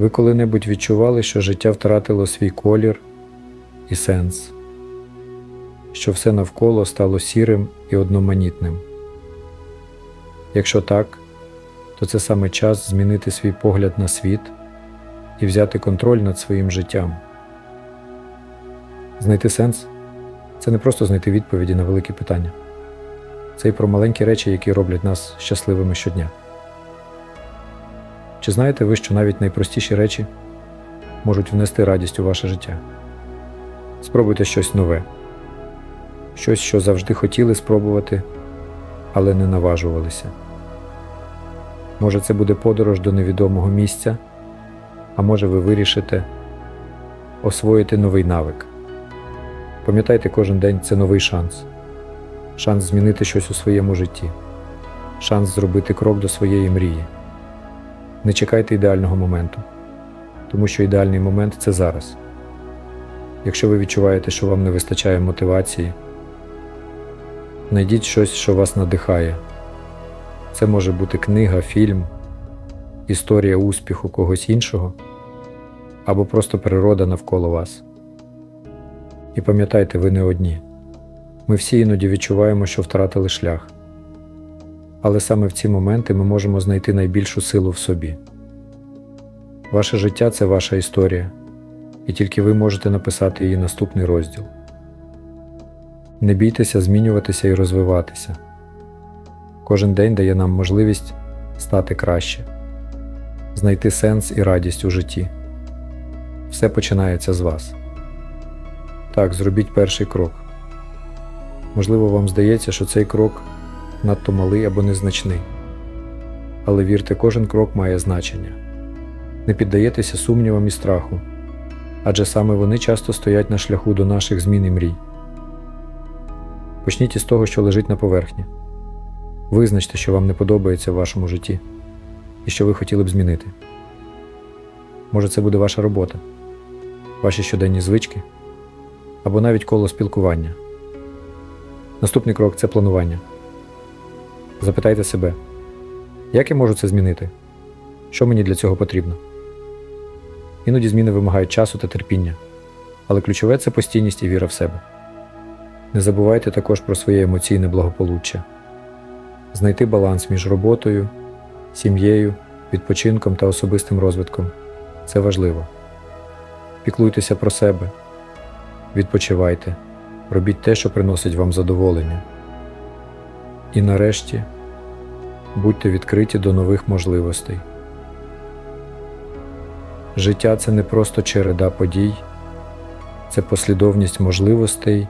Ви коли-небудь відчували, що життя втратило свій колір і сенс, що все навколо стало сірим і одноманітним? Якщо так, то це саме час змінити свій погляд на світ і взяти контроль над своїм життям. Знайти сенс це не просто знайти відповіді на великі питання, це і про маленькі речі, які роблять нас щасливими щодня. Чи знаєте ви, що навіть найпростіші речі можуть внести радість у ваше життя? Спробуйте щось нове, щось, що завжди хотіли спробувати, але не наважувалися. Може, це буде подорож до невідомого місця, а може, ви вирішите освоїти новий навик. Пам'ятайте, кожен день це новий шанс, шанс змінити щось у своєму житті, шанс зробити крок до своєї мрії. Не чекайте ідеального моменту, тому що ідеальний момент це зараз. Якщо ви відчуваєте, що вам не вистачає мотивації, знайдіть щось, що вас надихає. Це може бути книга, фільм, історія успіху когось іншого або просто природа навколо вас. І пам'ятайте, ви не одні. Ми всі іноді відчуваємо, що втратили шлях. Але саме в ці моменти ми можемо знайти найбільшу силу в собі. Ваше життя це ваша історія, і тільки ви можете написати її наступний розділ. Не бійтеся змінюватися і розвиватися. Кожен день дає нам можливість стати краще, знайти сенс і радість у житті. Все починається з вас. Так, зробіть перший крок. Можливо, вам здається, що цей крок надто малий або незначний. Але вірте, кожен крок має значення. Не піддаєтеся сумнівам і страху, адже саме вони часто стоять на шляху до наших змін і мрій. Почніть із того, що лежить на поверхні. Визначте, що вам не подобається в вашому житті і що ви хотіли б змінити. Може, це буде ваша робота, ваші щоденні звички або навіть коло спілкування. Наступний крок це планування. Запитайте себе, як я можу це змінити? Що мені для цього потрібно? Іноді зміни вимагають часу та терпіння, але ключове це постійність і віра в себе. Не забувайте також про своє емоційне благополуччя, знайти баланс між роботою, сім'єю, відпочинком та особистим розвитком це важливо. Піклуйтеся про себе, відпочивайте, робіть те, що приносить вам задоволення. І нарешті будьте відкриті до нових можливостей. Життя це не просто череда подій, це послідовність можливостей,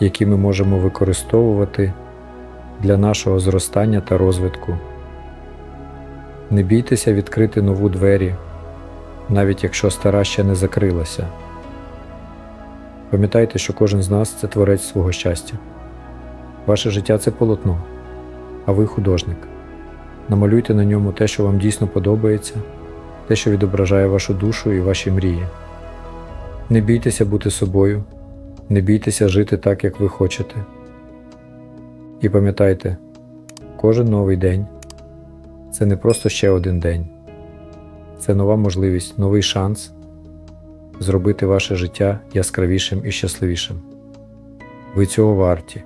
які ми можемо використовувати для нашого зростання та розвитку. Не бійтеся відкрити нову двері, навіть якщо стара ще не закрилася. Пам'ятайте, що кожен з нас це творець свого щастя. Ваше життя це полотно, а ви художник. Намалюйте на ньому те, що вам дійсно подобається, те, що відображає вашу душу і ваші мрії. Не бійтеся бути собою, не бійтеся жити так, як ви хочете. І пам'ятайте, кожен новий день це не просто ще один день, це нова можливість, новий шанс зробити ваше життя яскравішим і щасливішим. Ви цього варті.